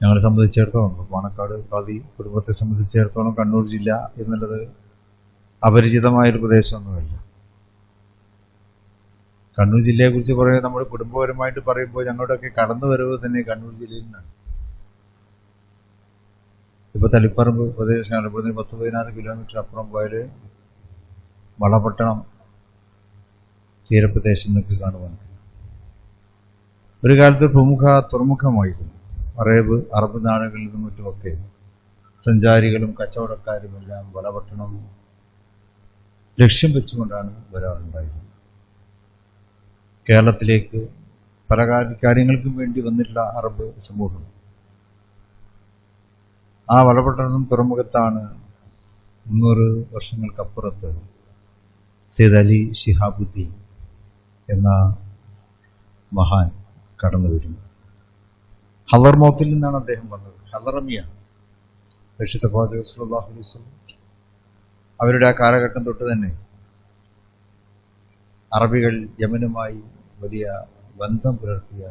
ഞങ്ങളെ സംബന്ധിച്ചിടത്തോളം പാണക്കാട് ഖാദി കുടുംബത്തെ സംബന്ധിച്ചിടത്തോളം കണ്ണൂർ ജില്ല എന്നുള്ളത് അപരിചിതമായൊരു പ്രദേശമൊന്നുമല്ല. കണ്ണൂർ ജില്ലയെക്കുറിച്ച് പറയുമ്പോൾ നമ്മൾ കുടുംബപരമായിട്ട് പറയുമ്പോൾ ഞങ്ങളുടെയൊക്കെ കടന്നു വരവ് തന്നെ കണ്ണൂർ ജില്ലയിൽ നിന്നാണ്. ഇപ്പൊ തളിപ്പറമ്പ് പ്രദേശമാണ് ഇവിടുന്ന് പത്ത് പതിനാറ് കിലോമീറ്റർ അപ്പുറം പോയാൽ വളപട്ടണം തീരപ്രദേശം എന്നൊക്കെ കാണുവാൻ. ഒരു കാലത്ത് പ്രമുഖ തുറമുഖമായിരുന്നു. അറേബ് അറബ് നാടുകളിൽ നിന്നും മറ്റുമൊക്കെ സഞ്ചാരികളും കച്ചവടക്കാരും എല്ലാം വലപട്ടണം. ലക്ഷ്യം വെച്ചുകൊണ്ടാണ് വരാറുണ്ടായിരുന്നത്. കേരളത്തിലേക്ക് പല കാര്യങ്ങൾക്കും വേണ്ടി വന്നിട്ടുള്ള അറബ് സമൂഹം. ആ വളപട്ടണം തുറമുഖത്താണ് മുന്നൂറ് വർഷങ്ങൾക്കപ്പുറത്ത് സെയ്ദ് അലി ഷിഹാബുദ്ദീൻ എന്ന മഹാൻ കടന്നു വരുന്നത് ഹലർമോത്തിൽ നിന്നാണ് അദ്ദേഹം വന്നത്. ഹലറമിയാണ് പരിശുദ്ധ പ്രവാചക അവരുടെ ആ കാലഘട്ടം തൊട്ട് തന്നെ അറബികൾ യമനുമായി വലിയ ബന്ധം പുലർത്തിയ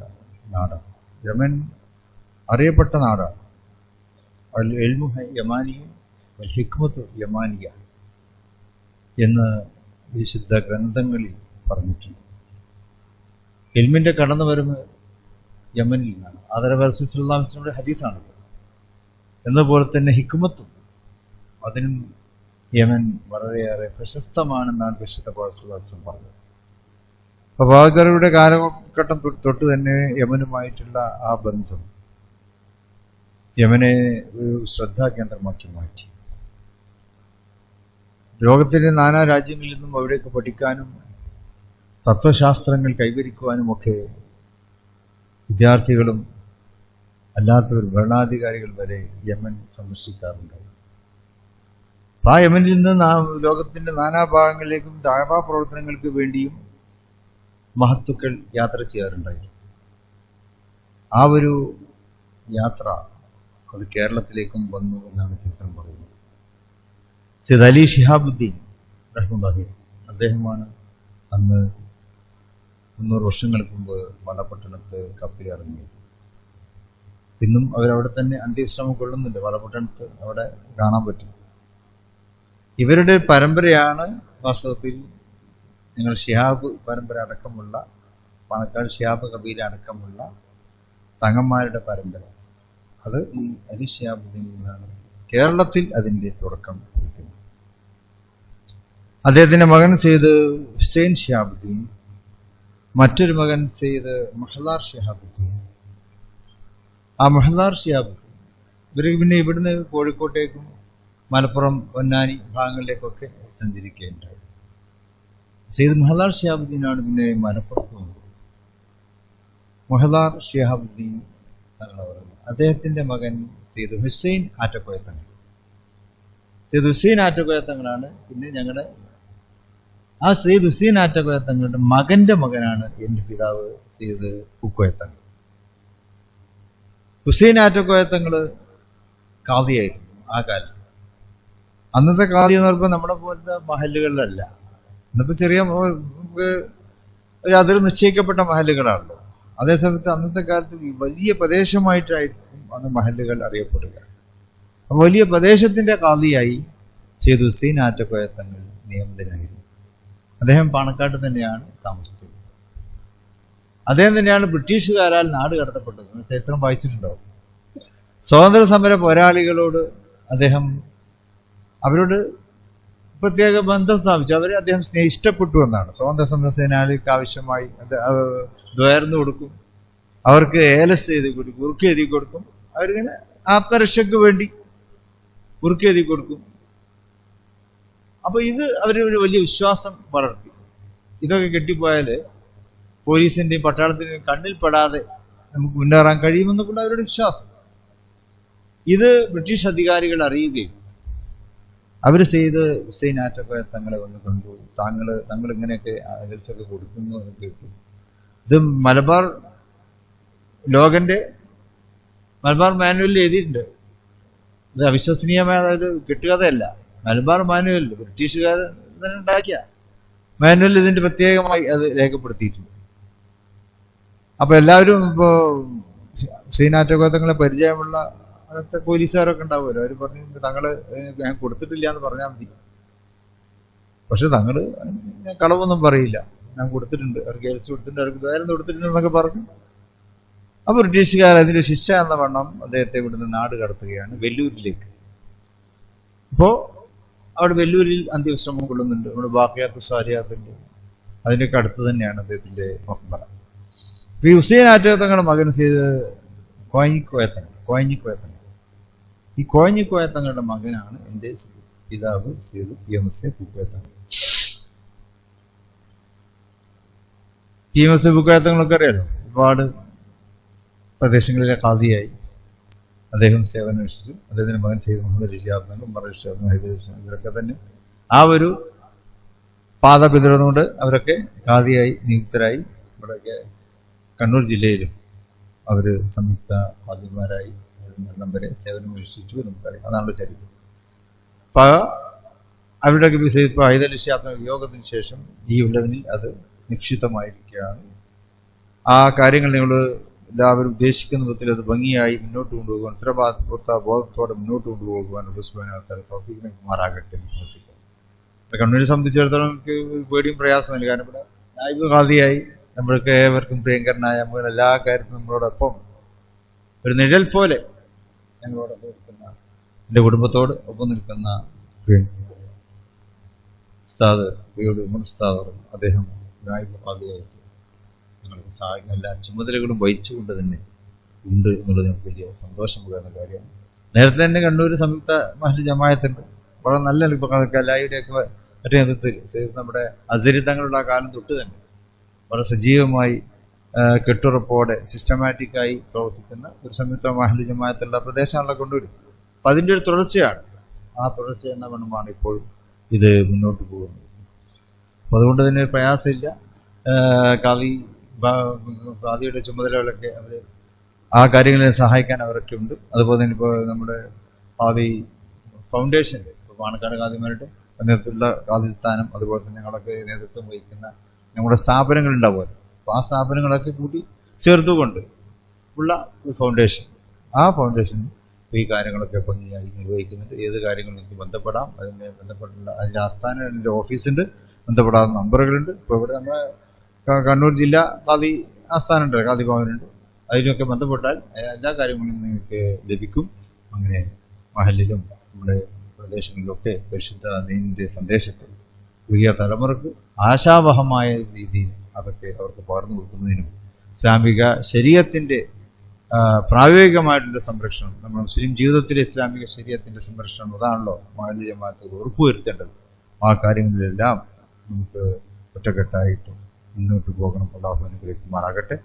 നാടാണ്. യമൻ അറിയപ്പെട്ട നാടാണ്. അൽ എൽമു യമാനിയും അൽ ഹിക്മത്ത് യമാനിയ എന്ന് വിശുദ്ധ ഗ്രന്ഥങ്ങളിൽ പറഞ്ഞിട്ടുണ്ട്. എൽമിന്റെ കടന്നു വരുന്ന യമനിൽ നിന്നാണ്. ആദരവസ്ലാമിന്റെ ഹദീസാണ് എന്നപോലെ തന്നെ ഹിക്കുമത്തും അതിനും യമൻ വളരെയേറെ പ്രശസ്തമാണെന്നാണ് വിശുദ്ധ പ്രവാസം പറഞ്ഞത്. അപ്പൊ പ്രവാചകരുടെ കാലഘട്ടം തൊട്ട് തന്നെ യമനുമായിട്ടുള്ള ആ ബന്ധം യമനെ ഒരു ശ്രദ്ധാകേന്ദ്രമാക്കി മാറ്റി. ലോകത്തിലെ നാനാ രാജ്യങ്ങളിൽ നിന്നും അവിടേക്ക് പഠിക്കാനും തത്വശാസ്ത്രങ്ങൾ കൈവരിക്കുവാനും ഒക്കെ വിദ്യാർത്ഥികളും അല്ലാത്തവർ ഭരണാധികാരികൾ വരെ യമൻ സന്ദർശിക്കാറുണ്ട്. ആ യമനിൽ നിന്ന് ലോകത്തിന്റെ നാനാഭാഗങ്ങളിലേക്കും ദാവാ പ്രവർത്തനങ്ങൾക്ക് വേണ്ടിയും മഹത്തുക്കൾ യാത്ര ചെയ്യാറുണ്ടായിരുന്നു. ആ ഒരു യാത്ര അത് കേരളത്തിലേക്കും വന്നു എന്നാണ് ചിത്രം പറയുന്നത്. സിദ് അലി ഷിഹാബുദ്ദീൻ റഹ്മുല്ലാഹി അദ്ദേഹമാണ് അന്ന് മുന്നൂറ് വർഷങ്ങൾക്ക് മുമ്പ് വളപട്ടണത്ത് കപ്പിലിറങ്ങിയത് ഇന്നും അവരവിടെ തന്നെ അന്ത്യവിശ്രമം കൊള്ളുന്നുണ്ട്. വളപട്ടണത്ത് അവിടെ കാണാൻ പറ്റും. ഇവരുടെ പരമ്പരയാണ് വാസ്തവത്തിൽ നിങ്ങൾ ഷിഹാബ് പരമ്പര അടക്കമുള്ള പാണക്കാട് ഷിഹാബ് കബീല അടക്കമുള്ള തങ്ങന്മാരുടെ പരമ്പര. അത് ഈ അലി ഷിഹാബുദ്ദീൻ നിന്നാണ് കേരളത്തിൽ അതിന്റെ തുടക്കം കുറിക്കുന്നത്. അദ്ദേഹത്തിന്റെ മകൻ സെയ്ത് ഹുസൈൻ ഷിഹാബുദ്ദീൻ മറ്റൊരു മകൻ സെയ്ത് മഹ്ലാർ ഷിഹാബുദ്ദീൻ ആ മഹ്ലാർ ഷിഹാബുദ്ദീൻ ഇവർക്ക് പിന്നെ ഇവിടുന്ന് കോഴിക്കോട്ടേക്കും മലപ്പുറം പൊന്നാനി ഭാഗങ്ങളിലേക്കൊക്കെ സഞ്ചരിക്കുകയുണ്ടായി സെയ്ദ് മഹലാർ ഷിഹാബുദ്ദീനാണ് പിന്നെ മലപ്പുറത്ത് വന്നത്. മൊഹലാർ ഷിഹാബുദ്ദീൻ അദ്ദേഹത്തിന്റെ മകൻ സെയ്ദ് ഹുസൈൻ ആറ്റക്കോയത്തങ്ങൾ. സെയ്ദ് ഹുസൈൻ ആറ്റക്കോയത്തങ്ങളാണ് പിന്നെ ഞങ്ങളുടെ ആ സെയ്ദ് ഹുസൈൻ ആറ്റക്കോയത്തങ്ങളുടെ മകന്റെ മകനാണ് എന്റെ പിതാവ് സെയ്ദ് ഉക്കോയത്തങ്ങൾ ഹുസൈൻ ആറ്റക്കോയത്തങ്ങൾ കാവ്യായിരുന്നു ആ കാലത്ത്. അന്നത്തെ കാവ്യം എന്ന് പറയുമ്പോൾ നമ്മുടെ പോലത്തെ മഹലുകളിലല്ല ഇന്നിപ്പോ ചെറിയ ഒരു അതിൽ നിശ്ചയിക്കപ്പെട്ട മഹലുകളാണല്ലോ അതേസമയത്ത് അന്നത്തെ കാലത്ത് വലിയ പ്രദേശമായിട്ടായിരിക്കും അന്ന് മഹലുകൾ അറിയപ്പെടുക. വലിയ പ്രദേശത്തിന്റെ കാതിയായി ചെയ്തു ഹുസൈൻ ആറ്റക്കോയ തങ്ങൾ നിയമിതനായിരുന്നു അദ്ദേഹം പാണക്കാട്ട് തന്നെയാണ് താമസിച്ചത്. അദ്ദേഹം തന്നെയാണ് ബ്രിട്ടീഷുകാരാൽ നാട് കടത്തപ്പെട്ടത്. ചരിത്രം വായിച്ചിട്ടുണ്ടാവും സ്വാതന്ത്ര്യ സമര പോരാളികളോട് അദ്ദേഹം അവരോട് പ്രത്യേക ബന്ധം സ്ഥാപിച്ചു. അവരെ അദ്ദേഹം സ്നേഹ ഇഷ്ടപ്പെട്ടു എന്നാണ്. സ്വാതന്ത്ര്യ സമര സേനാനികൾക്ക് ആവശ്യമായി ദ്വയർന്നു കൊടുക്കും. അവർക്ക് ഏലസ് എഴുതി കൊടുക്കും ഉറുക്കി എഴുതി കൊടുക്കും. അവരിങ്ങനെ ആത്മരക്ഷയ്ക്ക് വേണ്ടി ഉറുക്കി എഴുതി കൊടുക്കും. അപ്പൊ ഇത് അവർ ഒരു വലിയ വിശ്വാസം വളർത്തി. ഇതൊക്കെ കെട്ടിപ്പോയാൽ പോലീസിന്റെയും പട്ടാളത്തിന്റെയും കണ്ണിൽപ്പെടാതെ നമുക്ക് മുന്നേറാൻ കഴിയുമെന്നൊക്കെയുള്ള അവരുടെ വിശ്വാസം. ഇത് ബ്രിട്ടീഷ് അധികാരികൾ അറിയുകയും അവർ ചെയ്ത് ഹുസൈൻ ആറ്റക്കോയ തങ്ങളെ വന്ന് കണ്ടു. താങ്കൾ തങ്ങൾ ഇങ്ങനെയൊക്കെ അകൽസൊക്കെ കൊടുക്കുന്നു എന്ന് കേട്ടു. ഇത് മലബാർ ലോകന്റെ മലബാർ മാനുവലിൽ എഴുതിയിട്ടുണ്ട്. ഇത് അവിശ്വസനീയമായ ഒരു കെട്ടുകഥയല്ല. മലബാർ മാനുവൽ ബ്രിട്ടീഷുകാർ തന്നെ ഉണ്ടാക്കിയ. മാനുവൽ ഇതിന്റെ പ്രത്യേകമായി അത് രേഖപ്പെടുത്തിയിട്ടുണ്ട്. അപ്പൊ എല്ലാവരും ഇപ്പോ സീനാറ്റകോത്തങ്ങളെ പരിചയമുള്ള അങ്ങനത്തെ പോലീസുകാരൊക്കെ ഉണ്ടാവുമല്ലോ. അവർ പറഞ്ഞു തങ്ങൾ ഞാൻ കൊടുത്തിട്ടില്ല എന്ന് പറഞ്ഞാൽ മതി. പക്ഷെ തങ്ങൾ ഞാൻ കളവൊന്നും പറയില്ല. ഞാൻ കൊടുത്തിട്ടുണ്ട്. അവർ കേസ് കൊടുത്തിട്ടുണ്ട്. അവർക്ക് വേറെ കൊടുത്തിട്ടുണ്ട് എന്നൊക്കെ പറഞ്ഞു. അപ്പൊ ബ്രിട്ടീഷുകാർ അതിന്റെ ശിക്ഷ എന്ന വണ്ണം അദ്ദേഹത്തെ ഇവിടുന്ന് നാട് കടത്തുകയാണ്. വെല്ലൂരിലേക്ക്. അപ്പോ അവിടെ വെല്ലൂരിൽ അന്ത്യവിശ്രമം കൊള്ളുന്നുണ്ട്. നമ്മുടെ ബാക്കിയാത്ത സ്വാരിയാത്തുണ്ട് അതിന്റെയൊക്കെ അടുത്ത് തന്നെയാണ് അദ്ദേഹത്തിന്റെ മക്ബറ. ഈ ഹുസൈൻ ആറ്റത്തങ്ങളുടെ മകൻ ചെയ്ത് കോയഞ്ഞിക്കോയത്തങ്ങൾ കോയഞ്ഞിക്കോയത്തങ്ങൾ ഈ കോയഞ്ഞിക്കോയത്തങ്ങളുടെ മകനാണ് എന്റെ പിതാവ് Seeth M S A Pookoya Thangal. P M S A പൂക്കോയത്തങ്ങളൊക്കെ അറിയാലോ? ഒരുപാട് പ്രദേശങ്ങളിലെ ഖാദിയായി. അദ്ദേഹം സേവനം അനുഷ്ഠിച്ചു അദ്ദേഹത്തിന്റെ മകൻ ചെയ്ത് മുഹമ്മദ് ഋഷിയാബ്ദനും ഉമർ ഋഷിയാബ്ദനും ഋഷിയാബ്ദനും ഇവരൊക്കെ തന്നെ ആ ഒരു പാത പിന്തുടർന്നുകൊണ്ട് അവരൊക്കെ ഖാദിയായി നിയുക്തരായി ഇവിടെയൊക്കെ കണ്ണൂർ ജില്ലയിലും അവർ സംയുക്ത ഖാദിമാരായി മരണം വരെ സേവനം അനുഷ്ഠിച്ചു നമുക്കറിയാം അതാണ് ചരിത്രം. അപ്പോൾ അവരുടെയൊക്കെ വിസ ഇപ്പോൾ ഋഷിയാബ്ദ യോഗത്തിന് ശേഷം ഈ ഉള്ളതിനിൽ അത് നിക്ഷിപ്തമായിരിക്കുകയാണ്. ആ കാര്യങ്ങൾ നിങ്ങൾ എല്ലാവരും ഉദ്ദേശിക്കുന്ന വിധത്തിൽ അത് ഭംഗിയായി മുന്നോട്ട് കൊണ്ടുപോകാൻ ഉത്തരവാദിത്വ ബോധത്തോടെ മുന്നോട്ട് കൊണ്ടുപോകുവാൻ മാറാകട്ടെ കണ്ണൂരിനെ സംബന്ധിച്ചിടത്തോളം എനിക്ക് പേടിയും പ്രയാസം നൽകാൻ ഇവിടെ നായിബ് ഖാദിയായി നമ്മൾക്ക് ഏവർക്കും പ്രിയങ്കരനായ നമ്മൾ എല്ലാ കാര്യത്തിലും നമ്മളോടൊപ്പം ഒരു നിഴൽ പോലെ ഞങ്ങളോടൊപ്പം നിൽക്കുന്ന എന്റെ കുടുംബത്തോട് ഒപ്പം നിൽക്കുന്ന ഉസ്താദ് ഉസ്താദ് അദ്ദേഹം നായിബ് ഖാദിയായിട്ട് നിങ്ങൾക്ക് സഹായിക്കുന്ന എല്ലാ ചുമതലകളും വഹിച്ചുകൊണ്ട് തന്നെ ഉണ്ട് എന്നുള്ളത് നമുക്ക് വലിയ സന്തോഷം പകരുന്ന കാര്യമാണ്. നേരത്തെ തന്നെ കണ്ണൂർ സംയുക്ത മഹൽ ജമായത്തുണ്ട്. വളരെ നല്ല ഇപ്പൊ കലായിയുടെയൊക്കെ മറ്റേ നേതൃത്വത്തിൽ നമ്മുടെ അസരിതങ്ങളുള്ള കാലം തൊട്ട് തന്നെ വളരെ സജീവമായി കെട്ടുറപ്പോടെ സിസ്റ്റമാറ്റിക്കായി പ്രവർത്തിക്കുന്ന ഒരു സംയുക്ത മഹൽ ജമായത്തുള്ള പ്രദേശമാണല്ലോ കൊണ്ടുവരും അപ്പം അതിന്റെ ഒരു തുടർച്ചയാണ്. ആ തുടർച്ച എന്ന വണ്ണമാണ് ഇപ്പോൾ ഇത് മുന്നോട്ട് പോകുന്നത്. അപ്പോൾ അതുകൊണ്ട് തന്നെ പ്രയാസമില്ല. കാവി കാവിയുടെ ചുമതലകളൊക്കെ അവർ ആ കാര്യങ്ങളിൽ സഹായിക്കാൻ അവരൊക്കെ ഉണ്ട്. അതുപോലെ തന്നെ ഇപ്പോൾ നമ്മുടെ ഖാദി ഫൗണ്ടേഷൻ ഇപ്പോൾ പാണക്കാട് ഖാദിമാരുടെ നേതൃത്വത്തിലുള്ള ഖാദി സ്ഥാനം അതുപോലെ തന്നെ ഞങ്ങളൊക്കെ നേതൃത്വം വഹിക്കുന്ന നമ്മുടെ സ്ഥാപനങ്ങളുണ്ടാവും അപ്പോൾ ആ സ്ഥാപനങ്ങളൊക്കെ കൂടി ചേർത്തുകൊണ്ട് ഉള്ള ഫൗണ്ടേഷൻ. ആ ഫൗണ്ടേഷൻ ഈ കാര്യങ്ങളൊക്കെ ഭംഗിയായി നിർവഹിക്കുന്നുണ്ട്. ഏത് കാര്യങ്ങളും നിങ്ങൾക്ക് ബന്ധപ്പെടാം. അതിന്റെ ബന്ധപ്പെട്ടുള്ള അതിന്റെ ആസ്ഥാനം അതിന്റെ ഓഫീസുണ്ട്. ബന്ധപ്പെടാവുന്ന നമ്പറുകളുണ്ട്. ഇപ്പോൾ ഇവിടെ നമ്മുടെ കണ്ണൂർ ജില്ല ഖാദി ആസ്ഥാനമുണ്ട്. ഖാദി ഭവനുണ്ട് അതിനൊക്കെ ബന്ധപ്പെട്ടാൽ എല്ലാ കാര്യങ്ങളും നിങ്ങൾക്ക് ലഭിക്കും. അങ്ങനെ മഹലിലും നമ്മുടെ പ്രദേശങ്ങളിലൊക്കെ പരിശുദ്ധ നീന്റെ സന്ദേശത്തിൽ പുതിയ തലമുറയ്ക്ക് ആശാവഹമായ രീതിയിൽ അതൊക്കെ അവർക്ക് പകർന്നു കൊടുക്കുന്നതിനും ഇസ്ലാമിക ശരീരത്തിന്റെ ആ, പ്രായോഗികമായിട്ടുള്ള സംരക്ഷണം നമ്മൾ മുസ്ലിം ജീവിതത്തിലെ ഇസ്ലാമിക ശരീരത്തിന്റെ സംരക്ഷണം അതാണല്ലോ ജമാഅത്ത് ഉറപ്പുവരുത്തേണ്ടത്. ആ കാര്യങ്ങളിലെല്ലാം നമുക്ക് ഒറ്റക്കെട്ടായിട്ട് മുന്നോട്ട് പോകണം അള്ളാഹു അനുഗ്രഹിക്കുമാറാകട്ടെ.